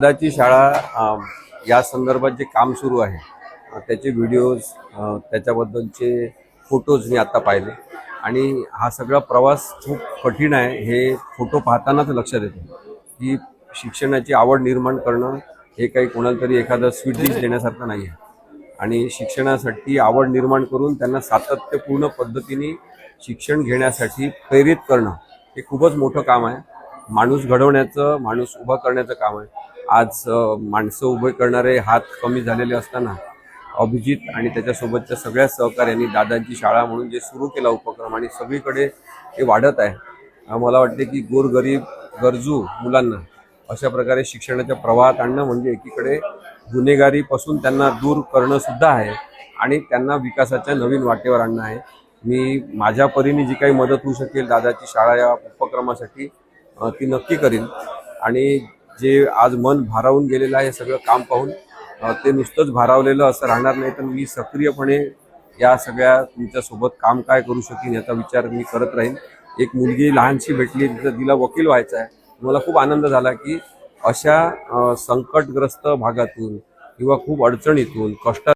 दादाची शाळा या संदर्भात जे काम सुरू आहे त्याचे व्हिडिओज त्याच्याबद्दलचे फोटोज मी आता पाहिले. आणि हा सगळा प्रवास खूप कठीण आहे हे फोटो पाहतानाच लक्षात येतं की शिक्षणाची आवड निर्माण करणं हे काही कोणाला तरी एखादं स्वीट डिश देण्यासारखं नाही आहे. आणि शिक्षणासाठी आवड निर्माण करून त्यांना सातत्यपूर्ण पद्धतीने शिक्षण घेण्यासाठी प्रेरित करणं हे खूपच मोठं काम आहे. माणूस घडवण्याचं माणूस उभं करण्याचं काम आहे. आज माणसं उभे करणारे हात कमी झालेले असताना अभिजित आणि त्याच्यासोबतच्या सगळ्या सहकार्यांनी दादांची शाळा म्हणून जे सुरू केला उपक्रम आणि सगळीकडे ते वाढत आहे. मला वाटते की गोरगरीब गरजू मुलांना अशा प्रकारे शिक्षणाच्या प्रवाहात आणणं म्हणजे एकीकडे गुन्हेगारीपासून त्यांना दूर करणं सुद्धा आहे आणि त्यांना विकासाच्या नवीन वाटेवर आणणं आहे. मी माझ्या परीने जी काही मदत होऊ शकेल दादाची शाळा या उपक्रमासाठी ती नक्की करीन. आणि जे आज मन भारावून गेलेलं आहे हे सगळं काम पाहून ते नुसतंच भारावलेलं असं राहणार नाही तर मी सक्रियपणे या सगळ्या तुमच्यासोबत काम काय करू शकेन याचा विचार मी करत राहीन. एक मुलगी लहानशी भेटली तिचं तिला वकील व्हायचं आहे. मला खूप आनंद झाला की अशा संकटग्रस्त भागातून किंवा खूप अडचणीतून कष्ट